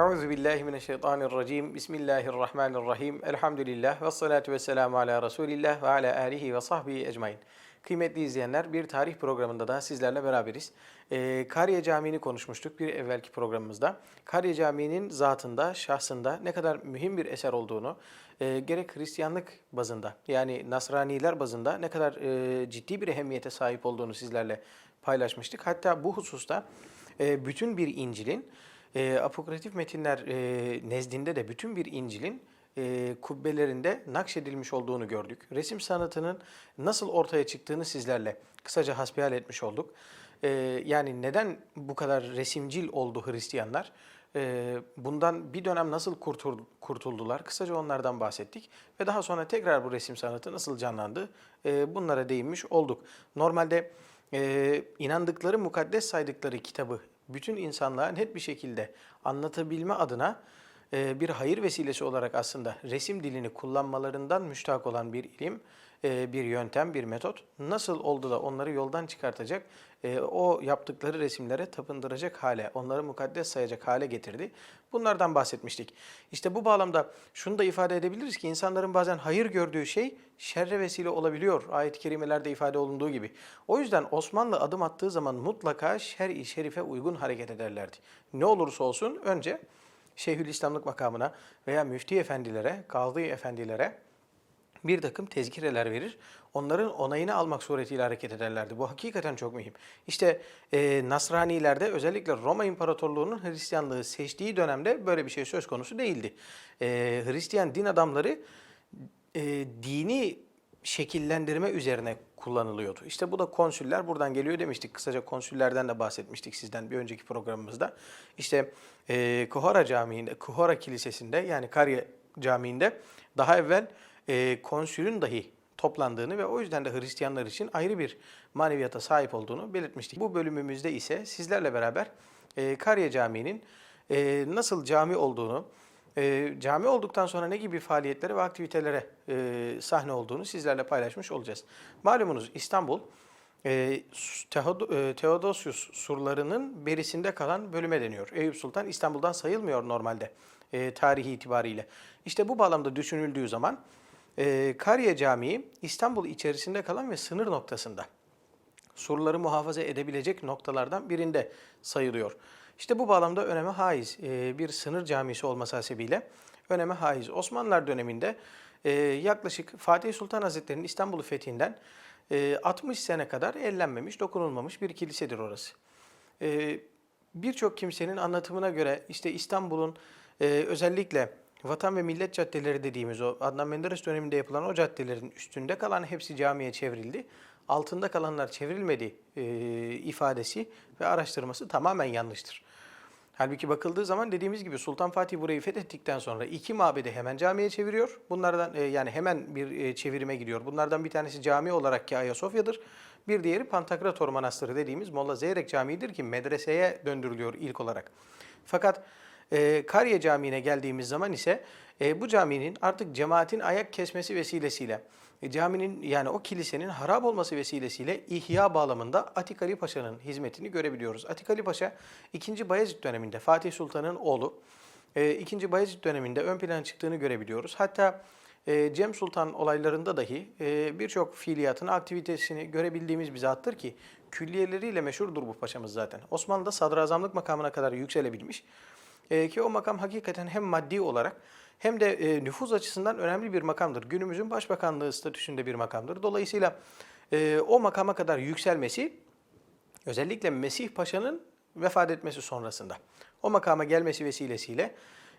Euzu billahi mineşşeytanirracim. Bismillahirrahmanirrahim. Elhamdülillah ve salatu vesselamu ala Resulillah ve ala alihi ve sahbihi ecmaîn. Kıymetli izleyenler, bir tarih programında da sizlerle beraberiz. Ee, Kariye Camii'ni konuşmuştuk bir evvelki programımızda. Kariye Camii'nin zatında, şahsında ne kadar mühim bir eser olduğunu, e, gerek Hristiyanlık bazında yani Nasraniler bazında ne kadar e, ciddi bir ehemmiyete sahip olduğunu sizlerle paylaşmıştık. Hatta bu hususta e, bütün bir İncil'in e, apokratif metinler e, nezdinde de bütün bir İncil'in e, kubbelerinde nakşedilmiş olduğunu gördük. Resim sanatının nasıl ortaya çıktığını sizlerle kısaca hasbihal etmiş olduk. E, yani neden bu kadar resimcil oldu Hristiyanlar? E, bundan bir dönem nasıl kurtul- kurtuldular? Kısaca onlardan bahsettik. Ve daha sonra tekrar bu resim sanatı nasıl canlandı? E, bunlara değinmiş olduk. Normalde e, inandıkları, mukaddes saydıkları kitabı bütün insanlığa net bir şekilde anlatabilme adına e, bir hayır vesilesi olarak aslında resim dilini kullanmalarından müştak olan bir ilim, bir yöntem, bir metot nasıl oldu da onları yoldan çıkartacak, e, o yaptıkları resimlere tapındıracak hale, onları mukaddes sayacak hale getirdi. Bunlardan bahsetmiştik. İşte bu bağlamda şunu da ifade edebiliriz ki insanların bazen hayır gördüğü şey şerre vesile olabiliyor. Ayet-i kerimelerde ifade olunduğu gibi. O yüzden Osmanlı adım attığı zaman mutlaka şer-i şerife uygun hareket ederlerdi. Ne olursa olsun önce Şeyhülislamlık makamına veya müfti efendilere, kadı efendilere bir takım tezkireler verir. Onların onayını almak suretiyle hareket ederlerdi. Bu hakikaten çok mühim. İşte e, Nasranilerde özellikle Roma İmparatorluğu'nun Hristiyanlığı seçtiği dönemde böyle bir şey söz konusu değildi. E, Hristiyan din adamları e, dini şekillendirme üzerine kullanılıyordu. İşte bu da konsüller buradan geliyor demiştik. Kısaca konsüllerden de bahsetmiştik sizden bir önceki programımızda. İşte e, Kuhara Camii'nde, Kuhara Kilisesi'nde yani Karya Camii'nde daha evvel e, konsülün dahi toplandığını ve o yüzden de Hristiyanlar için ayrı bir maneviyata sahip olduğunu belirtmiştik. Bu bölümümüzde ise sizlerle beraber e, Karya Camii'nin e, nasıl cami olduğunu, e, cami olduktan sonra ne gibi faaliyetlere ve aktivitelere sahne olduğunu sizlerle paylaşmış olacağız. Malumunuz İstanbul Teodo- Theodosius surlarının berisinde kalan bölüme deniyor. Eyüp Sultan İstanbul'dan sayılmıyor normalde tarihi itibariyle. İşte bu bağlamda düşünüldüğü zaman e, Kariye Camii İstanbul içerisinde kalan ve sınır noktasında surları muhafaza edebilecek noktalardan birinde sayılıyor. İşte bu bağlamda öneme haiz e, bir sınır camisi olması hasebiyle öneme haiz. Osmanlılar döneminde e, yaklaşık Fatih Sultan Hazretleri'nin İstanbul'u fethinden e, 60 sene kadar ellenmemiş, dokunulmamış bir kilisedir orası. E, Birçok kimsenin anlatımına göre işte İstanbul'un e, özellikle Vatan ve Millet Caddeleri dediğimiz o Adnan Menderes döneminde yapılan o caddelerin üstünde kalan hepsi camiye çevrildi. Altında kalanlar çevrilmedi e, ifadesi ve araştırması tamamen yanlıştır. Halbuki bakıldığı zaman dediğimiz gibi Sultan Fatih burayı fethettikten sonra iki mabedi hemen camiye çeviriyor. Bunlardan e, yani hemen bir e, çevirime gidiyor. Bunlardan bir tanesi cami olarak ki Ayasofya'dır. Bir diğeri Pantakrator Manastırı dediğimiz Molla Zeyrek Camii'dir ki medreseye döndürülüyor ilk olarak. Fakat e, Kariye Camii'ne geldiğimiz zaman ise e, bu caminin artık cemaatin ayak kesmesi vesilesiyle, e, caminin yani o kilisenin harap olması vesilesiyle ihya bağlamında Atik Ali Paşa'nın hizmetini görebiliyoruz. Atik Ali Paşa 2. Bayezid döneminde Fatih Sultan'ın oğlu, e, 2. Bayezid döneminde ön plana çıktığını görebiliyoruz. Hatta e, Cem Sultan olaylarında dahi e, birçok fiiliyatını, aktivitesini görebildiğimiz bir zattır ki külliyeleriyle meşhurdur bu paşamız zaten. Osmanlı'da sadrazamlık makamına kadar yükselebilmiş. E, ki o makam hakikaten hem maddi olarak hem de e, nüfuz açısından önemli bir makamdır. Günümüzün başbakanlığı statüsünde bir makamdır. Dolayısıyla e, o makama kadar yükselmesi özellikle Mesih Paşa'nın vefat etmesi sonrasında o makama gelmesi vesilesiyle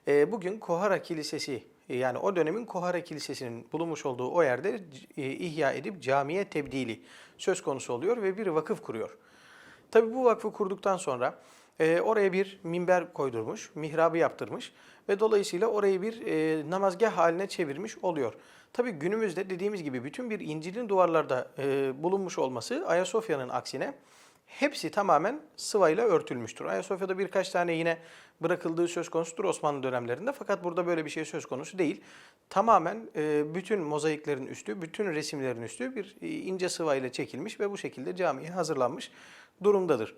e, bugün Kohara Kilisesi yani o dönemin Kohara Kilisesi'nin bulunmuş olduğu o yerde ihya edip camiye tebdili söz konusu oluyor ve bir vakıf kuruyor. Tabi bu vakfı kurduktan sonra e, oraya bir minber koydurmuş, mihrabı yaptırmış ve dolayısıyla orayı bir e, namazgah haline çevirmiş oluyor. Tabi günümüzde dediğimiz gibi bütün bir İncil'in duvarlarda e, bulunmuş olması Ayasofya'nın aksine hepsi tamamen sıvayla örtülmüştür. Ayasofya'da birkaç tane yine bırakıldığı söz konusudur Osmanlı dönemlerinde fakat burada böyle bir şey söz konusu değil. Tamamen e, bütün mozaiklerin üstü, bütün resimlerin üstü bir e, ince sıvayla çekilmiş ve bu şekilde camiye hazırlanmış durumdadır.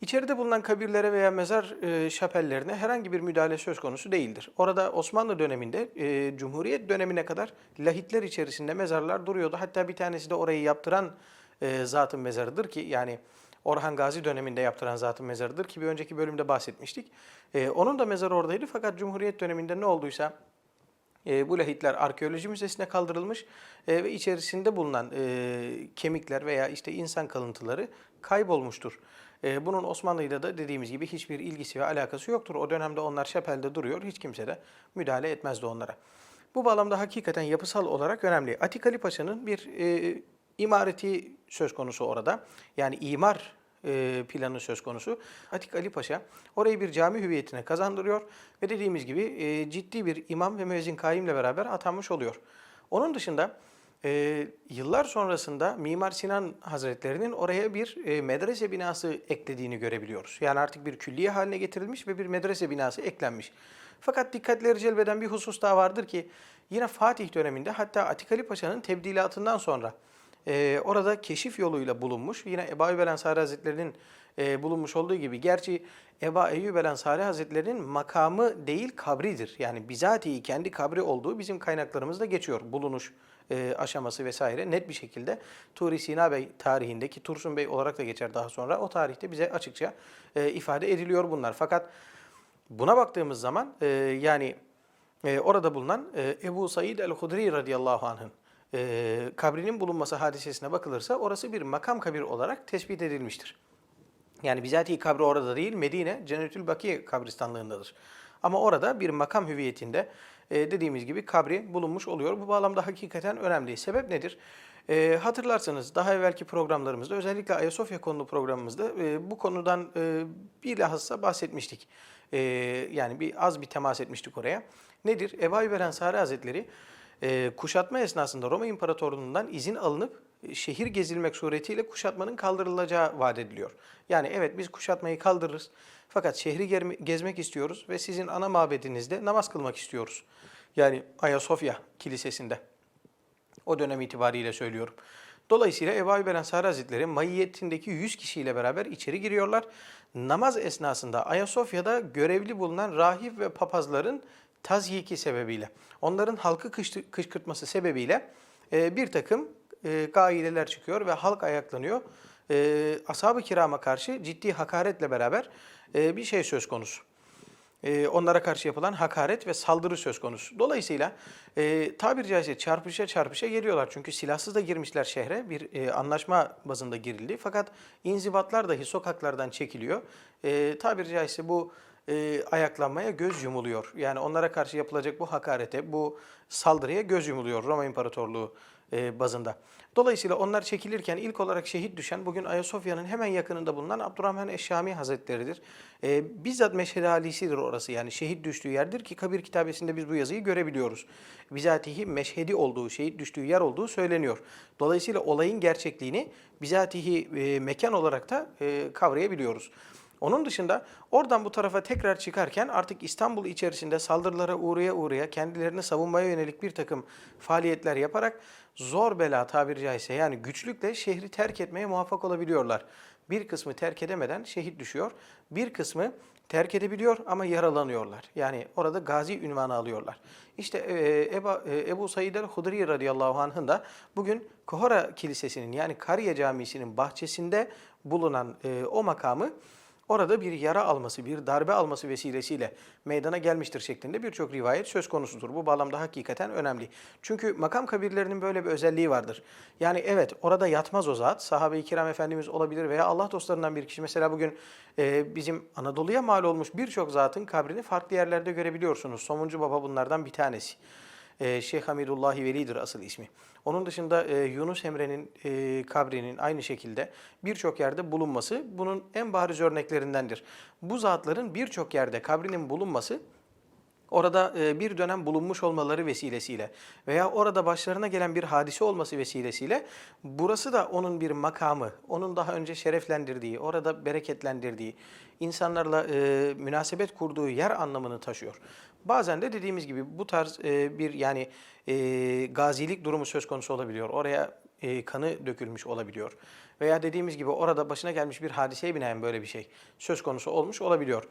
İçeride bulunan kabirlere veya mezar e, şapellerine herhangi bir müdahale söz konusu değildir. Orada Osmanlı döneminde, e, Cumhuriyet dönemine kadar lahitler içerisinde mezarlar duruyordu. Hatta bir tanesi de orayı yaptıran e, zatın mezarıdır ki yani Orhan Gazi döneminde yaptıran zatın mezarıdır ki bir önceki bölümde bahsetmiştik. E, onun da mezarı oradaydı fakat Cumhuriyet döneminde ne olduysa e, bu lahitler arkeoloji müzesine kaldırılmış e, ve içerisinde bulunan e, kemikler veya işte insan kalıntıları kaybolmuştur. E, bunun Osmanlı'yla da dediğimiz gibi hiçbir ilgisi ve alakası yoktur. O dönemde onlar şapelde duruyor, hiç kimse de müdahale etmezdi onlara. Bu bağlamda hakikaten yapısal olarak önemli. Atik Ali Paşa'nın bir e, imareti söz konusu orada. Yani imar e, planı söz konusu. Atik Ali Paşa orayı bir cami hüviyetine kazandırıyor ve dediğimiz gibi e, ciddi bir imam ve müezzin kaimle beraber atanmış oluyor. Onun dışında e, yıllar sonrasında Mimar Sinan Hazretleri'nin oraya bir e, medrese binası eklediğini görebiliyoruz. Yani artık bir külliye haline getirilmiş ve bir medrese binası eklenmiş. Fakat dikkatleri celbeden bir husus daha vardır ki yine Fatih döneminde hatta Atik Ali Paşa'nın tebdilatından sonra e, orada keşif yoluyla bulunmuş. Yine Ebu Eyyub Ensari Hazretleri'nin e, bulunmuş olduğu gibi. Gerçi Ebu Eyyub Ensari Hazretleri'nin makamı değil kabridir. Yani bizatihi kendi kabri olduğu bizim kaynaklarımızda geçiyor. Bulunuş e, aşaması vesaire net bir şekilde Turi Sina Bey tarihindeki Tursun Bey olarak da geçer daha sonra. O tarihte bize açıkça e, ifade ediliyor bunlar. Fakat buna baktığımız zaman e, yani e, orada bulunan e, Ebu Said el-Hudri radıyallahu anh'ın e, kabrinin bulunması hadisesine bakılırsa orası bir makam kabir olarak tespit edilmiştir. Yani bizatihi kabri orada değil, Medine Cennetül Baki kabristanlığındadır. Ama orada bir makam hüviyetinde e, dediğimiz gibi kabri bulunmuş oluyor. Bu bağlamda hakikaten önemli. Sebep nedir? E, hatırlarsanız daha evvelki programlarımızda özellikle Ayasofya konulu programımızda e, bu konudan e, bilhassa bahsetmiştik. Yani bir az bir temas etmiştik oraya. Nedir? Ebu el Ensari Hazretleri kuşatma esnasında Roma İmparatorluğu'ndan izin alınıp şehir gezilmek suretiyle kuşatmanın kaldırılacağı vaat ediliyor. Yani evet biz kuşatmayı kaldırırız fakat şehri gezmek istiyoruz ve sizin ana mabedinizde namaz kılmak istiyoruz. Yani Ayasofya Kilisesi'nde. O dönem itibariyle söylüyorum. Dolayısıyla Ebu Ayyub Ensari Hazretleri maiyetindeki 100 kişiyle beraber içeri giriyorlar. Namaz esnasında Ayasofya'da görevli bulunan rahip ve papazların tazyiki sebebiyle, onların halkı kışkırtması sebebiyle e, bir takım e, gaileler çıkıyor ve halk ayaklanıyor. E, Ashab-ı kirama karşı ciddi hakaretle beraber e, bir şey söz konusu e, onlara karşı yapılan hakaret ve saldırı söz konusu. Dolayısıyla e, tabiri caizse çarpışa çarpışa geliyorlar. Çünkü silahsız da girmişler şehre. Bir e, anlaşma bazında girildi. Fakat inzibatlar dahi sokaklardan çekiliyor. E, tabiri caizse bu e, ayaklanmaya göz yumuluyor. Yani onlara karşı yapılacak bu hakarete, bu saldırıya göz yumuluyor Roma İmparatorluğu e, bazında. Dolayısıyla onlar çekilirken ilk olarak şehit düşen bugün Ayasofya'nın hemen yakınında bulunan Abdurrahman Eşşami Hazretleri'dir. E, bizzat Meşhedi Halisi'dir orası yani şehit düştüğü yerdir ki kabir kitabesinde biz bu yazıyı görebiliyoruz. Bizatihi meşhedi olduğu, şehit düştüğü yer olduğu söyleniyor. Dolayısıyla olayın gerçekliğini bizatihi e, mekan olarak da e, kavrayabiliyoruz. Onun dışında oradan bu tarafa tekrar çıkarken artık İstanbul içerisinde saldırılara uğraya uğraya kendilerini savunmaya yönelik bir takım faaliyetler yaparak zor bela tabiri caizse yani güçlükle şehri terk etmeye muvaffak olabiliyorlar. Bir kısmı terk edemeden şehit düşüyor. Bir kısmı terk edebiliyor ama yaralanıyorlar. Yani orada gazi ünvanı alıyorlar. İşte e, Ebu, e, Ebu Said el-Hudri radıyallahu anh'ın da bugün Kohora Kilisesi'nin yani Kariye Camisi'nin bahçesinde bulunan e, o makamı orada bir yara alması, bir darbe alması vesilesiyle meydana gelmiştir şeklinde birçok rivayet söz konusudur. Bu bağlamda hakikaten önemli. Çünkü makam kabirlerinin böyle bir özelliği vardır. Yani evet orada yatmaz o zat. Sahabe-i kiram efendimiz olabilir veya Allah dostlarından bir kişi. Mesela bugün e, bizim Anadolu'ya mal olmuş birçok zatın kabrini farklı yerlerde görebiliyorsunuz. Somuncu Baba bunlardan bir tanesi. E, Şeyh Hamidullahi Veli'dir asıl ismi. Onun dışında e, Yunus Emre'nin e, kabrinin aynı şekilde birçok yerde bulunması bunun en bariz örneklerindendir. Bu zatların birçok yerde kabrinin bulunması orada e, bir dönem bulunmuş olmaları vesilesiyle veya orada başlarına gelen bir hadise olması vesilesiyle burası da onun bir makamı, onun daha önce şereflendirdiği, orada bereketlendirdiği, insanlarla münasebet kurduğu yer anlamını taşıyor. Bazen de dediğimiz gibi bu tarz e, bir yani e, gazilik durumu söz konusu olabiliyor. Oraya e, kanı dökülmüş olabiliyor. Veya dediğimiz gibi orada başına gelmiş bir hadiseye binaen böyle bir şey söz konusu olmuş olabiliyor.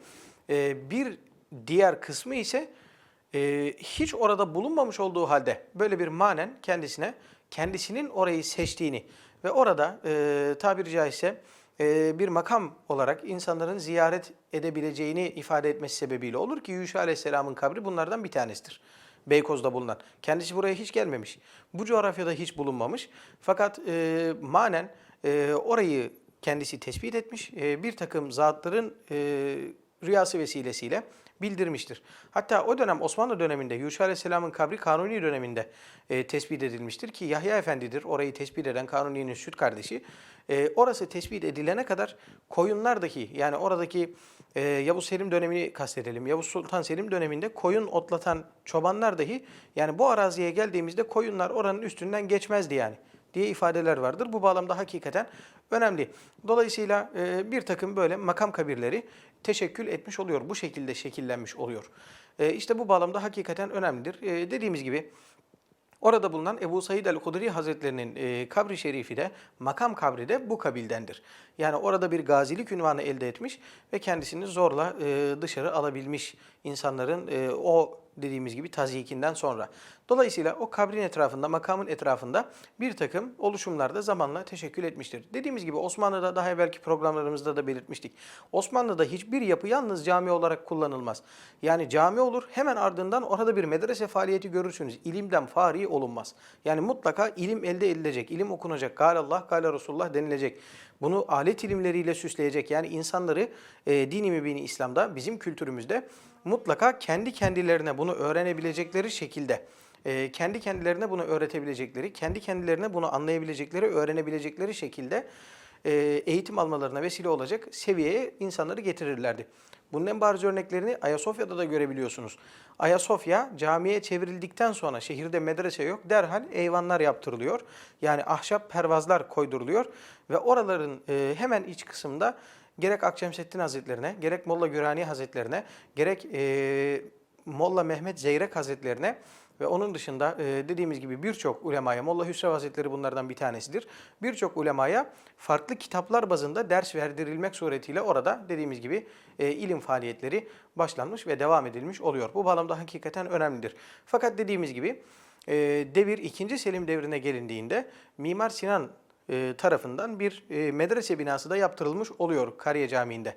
E, bir diğer kısmı ise e, hiç orada bulunmamış olduğu halde böyle bir manen kendisine kendisinin orayı seçtiğini ve orada e, tabiri caizse bir makam olarak insanların ziyaret edebileceğini ifade etmesi sebebiyle olur ki Yuşa Aleyhisselam'ın kabri bunlardan bir tanesidir. Beykoz'da bulunan. Kendisi buraya hiç gelmemiş. Bu coğrafyada hiç bulunmamış. Fakat e, manen e, orayı kendisi tespit etmiş. E, bir takım zatların e, rüyası vesilesiyle bildirmiştir. Hatta o dönem Osmanlı döneminde Yuşa Aleyhisselam'ın kabri Kanuni döneminde e, tespit edilmiştir ki Yahya Efendi'dir orayı tespit eden Kanuni'nin süt kardeşi. E, orası tespit edilene kadar koyunlardaki yani oradaki e, Yavuz Selim dönemini kastedelim. Yavuz Sultan Selim döneminde koyun otlatan çobanlar dahi yani bu araziye geldiğimizde koyunlar oranın üstünden geçmezdi yani diye ifadeler vardır. Bu bağlamda hakikaten önemli. Dolayısıyla e, bir takım böyle makam kabirleri teşekkül etmiş oluyor. Bu şekilde şekillenmiş oluyor. E, işte bu bağlamda hakikaten önemlidir. E, dediğimiz gibi Orada bulunan Ebu Said el-Hudri Hazretlerinin e, kabri şerifi de, makam kabri de bu kabildendir. Yani orada bir gazilik ünvanı elde etmiş ve kendisini zorla e, dışarı alabilmiş insanların o dediğimiz gibi tazyikinden sonra. Dolayısıyla o kabrin etrafında, makamın etrafında bir takım oluşumlar da zamanla teşekkül etmiştir. Dediğimiz gibi Osmanlı'da daha evvelki programlarımızda da belirtmiştik. Osmanlı'da hiçbir yapı yalnız cami olarak kullanılmaz. Yani cami olur hemen ardından orada bir medrese faaliyeti görürsünüz. İlimden fari olunmaz. Yani mutlaka ilim elde edilecek, ilim okunacak. Gâle Allah, gâle Resulullah denilecek. Bunu alet ilimleriyle süsleyecek. Yani insanları e, dini mübini İslam'da, bizim kültürümüzde mutlaka kendi kendilerine bunu öğrenebilecekleri şekilde e, kendi kendilerine bunu öğretebilecekleri, kendi kendilerine bunu anlayabilecekleri, öğrenebilecekleri şekilde e, eğitim almalarına vesile olacak seviyeye insanları getirirlerdi. Bunun en bariz örneklerini Ayasofya'da da görebiliyorsunuz. Ayasofya camiye çevrildikten sonra şehirde medrese yok derhal eyvanlar yaptırılıyor. Yani ahşap pervazlar koyduruluyor ve oraların e, hemen iç kısımda gerek Akşemseddin Hazretlerine, gerek Molla Gürani Hazretlerine, gerek e, Molla Mehmet Zeyrek Hazretlerine ve onun dışında e, dediğimiz gibi birçok ulemaya, Molla Hüsrev Hazretleri bunlardan bir tanesidir. Birçok ulemaya farklı kitaplar bazında ders verdirilmek suretiyle orada dediğimiz gibi e, ilim faaliyetleri başlanmış ve devam edilmiş oluyor. Bu bağlamda hakikaten önemlidir. Fakat dediğimiz gibi e, devir 2. Selim devrine gelindiğinde Mimar Sinan tarafından bir medrese binası da yaptırılmış oluyor Kariye Camii'nde.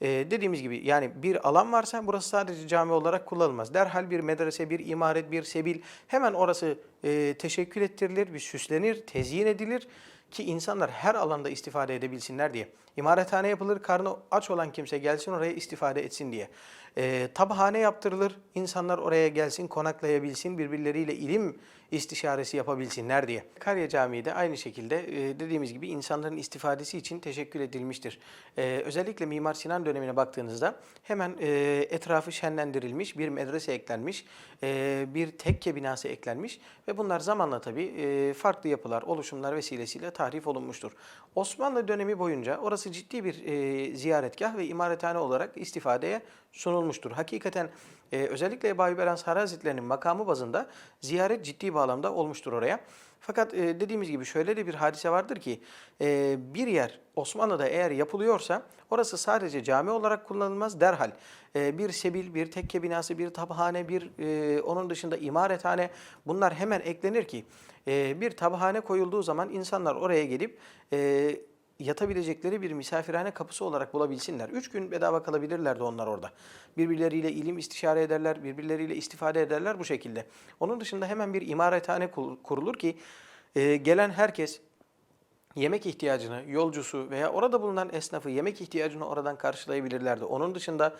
E, dediğimiz gibi yani bir alan varsa burası sadece cami olarak kullanılmaz. Derhal bir medrese, bir imaret, bir sebil hemen orası e, teşekkül ettirilir, bir süslenir, tezyin edilir ki insanlar her alanda istifade edebilsinler diye. İmarethane yapılır, karnı aç olan kimse gelsin oraya istifade etsin diye. E, tabhane yaptırılır, insanlar oraya gelsin, konaklayabilsin, birbirleriyle ilim istişaresi yapabilsinler diye. Karya Camii de aynı şekilde e, dediğimiz gibi insanların istifadesi için teşekkür edilmiştir. E, özellikle Mimar Sinan dönemine baktığınızda hemen e, etrafı şenlendirilmiş, bir medrese eklenmiş, e, bir tekke binası eklenmiş ve bunlar zamanla tabii e, farklı yapılar, oluşumlar vesilesiyle tahrif olunmuştur. Osmanlı dönemi boyunca orası ciddi bir e, ziyaretgah ve imarethane olarak istifadeye sunulmuştur. Hakikaten e, özellikle Ebu Ayyub el Ansari Hazretleri'nin makamı bazında ziyaret ciddi bağlamda olmuştur oraya. Fakat e, dediğimiz gibi şöyle de bir hadise vardır ki e, bir yer Osmanlı'da eğer yapılıyorsa orası sadece cami olarak kullanılmaz derhal. E, bir sebil, bir tekke binası, bir tabhane, bir e, onun dışında imarethane bunlar hemen eklenir ki e, bir tabhane koyulduğu zaman insanlar oraya gelip e, yatabilecekleri bir misafirhane kapısı olarak bulabilsinler. Üç gün bedava kalabilirlerdi onlar orada. Birbirleriyle ilim istişare ederler, birbirleriyle istifade ederler bu şekilde. Onun dışında hemen bir imarethane kurulur ki e, gelen herkes yemek ihtiyacını, yolcusu veya orada bulunan esnafı yemek ihtiyacını oradan karşılayabilirlerdi. Onun dışında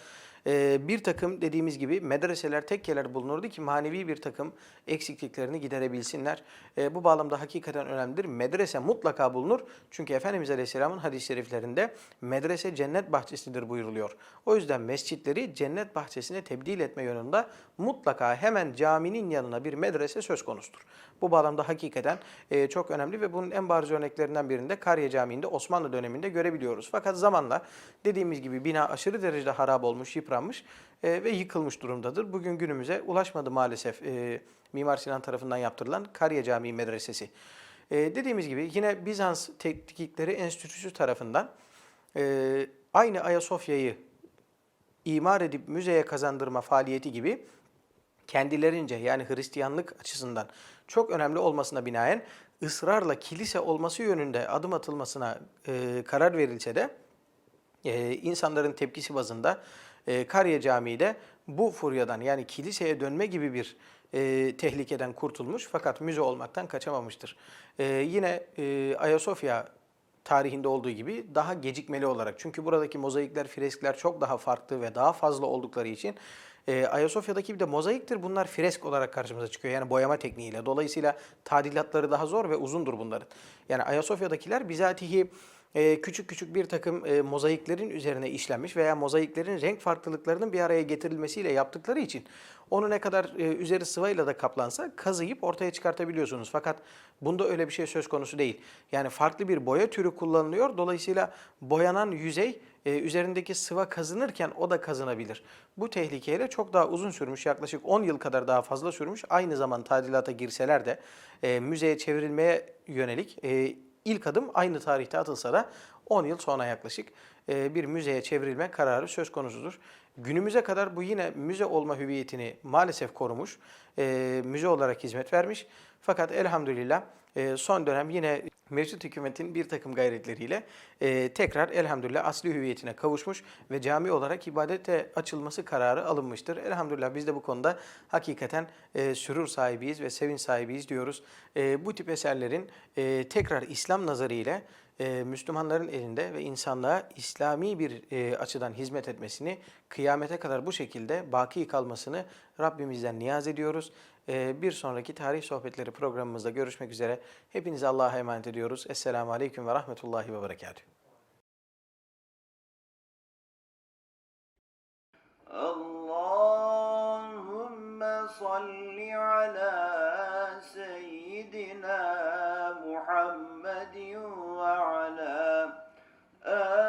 e, bir takım dediğimiz gibi medreseler, tekkeler bulunurdu ki manevi bir takım eksikliklerini giderebilsinler. E, bu bağlamda hakikaten önemlidir. Medrese mutlaka bulunur. Çünkü Efendimiz Aleyhisselam'ın hadis-i şeriflerinde medrese cennet bahçesidir buyuruluyor. O yüzden mescitleri cennet bahçesine tebdil etme yönünde mutlaka hemen caminin yanına bir medrese söz konusudur. Bu bağlamda hakikaten e, çok önemli ve bunun en bariz örneklerinden birinde Kariye Camii'nde Osmanlı döneminde görebiliyoruz. Fakat zamanla dediğimiz gibi bina aşırı derecede harap olmuş, yıpranmış e, ve yıkılmış durumdadır. Bugün günümüze ulaşmadı maalesef e, Mimar Sinan tarafından yaptırılan Kariye Camii Medresesi. E, dediğimiz gibi yine Bizans Tetkikleri Enstitüsü tarafından e, aynı Ayasofya'yı imar edip müzeye kazandırma faaliyeti gibi kendilerince yani Hristiyanlık açısından çok önemli olmasına binaen ısrarla kilise olması yönünde adım atılmasına e, karar verilse de e, insanların tepkisi bazında e, Kariye Camii de bu furyadan yani kiliseye dönme gibi bir e, tehlikeden kurtulmuş fakat müze olmaktan kaçamamıştır. E, yine e, Ayasofya tarihinde olduğu gibi daha gecikmeli olarak çünkü buradaki mozaikler, freskler çok daha farklı ve daha fazla oldukları için e, Ayasofya'daki bir de mozaiktir. Bunlar fresk olarak karşımıza çıkıyor. Yani boyama tekniğiyle. Dolayısıyla tadilatları daha zor ve uzundur bunların. Yani Ayasofya'dakiler bizatihi e, küçük küçük bir takım e, mozaiklerin üzerine işlenmiş veya mozaiklerin renk farklılıklarının bir araya getirilmesiyle yaptıkları için onu ne kadar e, üzeri sıvayla da kaplansa kazıyıp ortaya çıkartabiliyorsunuz. Fakat bunda öyle bir şey söz konusu değil. Yani farklı bir boya türü kullanılıyor. Dolayısıyla boyanan yüzey e, üzerindeki sıva kazınırken o da kazınabilir. Bu tehlikeyle çok daha uzun sürmüş, yaklaşık 10 yıl kadar daha fazla sürmüş. Aynı zaman tadilata girseler de e, müzeye çevrilmeye yönelik ilk adım aynı tarihte atılsa da 10 yıl sonra yaklaşık e, bir müzeye çevrilme kararı söz konusudur. Günümüze kadar bu yine müze olma hüviyetini maalesef korumuş, e, müze olarak hizmet vermiş. Fakat elhamdülillah e, son dönem yine mevcut hükümetin bir takım gayretleriyle tekrar elhamdülillah asli hüviyetine kavuşmuş ve cami olarak ibadete açılması kararı alınmıştır. Elhamdülillah biz de bu konuda hakikaten e, sürur sahibiyiz ve sevinç sahibiyiz diyoruz. Bu tip eserlerin tekrar İslam nazarıyla e, Müslümanların elinde ve insanlığa İslami bir e, açıdan hizmet etmesini, kıyamete kadar bu şekilde baki kalmasını Rabbimizden niyaz ediyoruz. E, bir sonraki tarih sohbetleri programımızda görüşmek üzere. Hepinizi Allah'a emanet ediyoruz. Esselamu Aleyküm ve Rahmetullahi ve Berekatuhu. اللهم صل على سيدنا محمد وعلى آه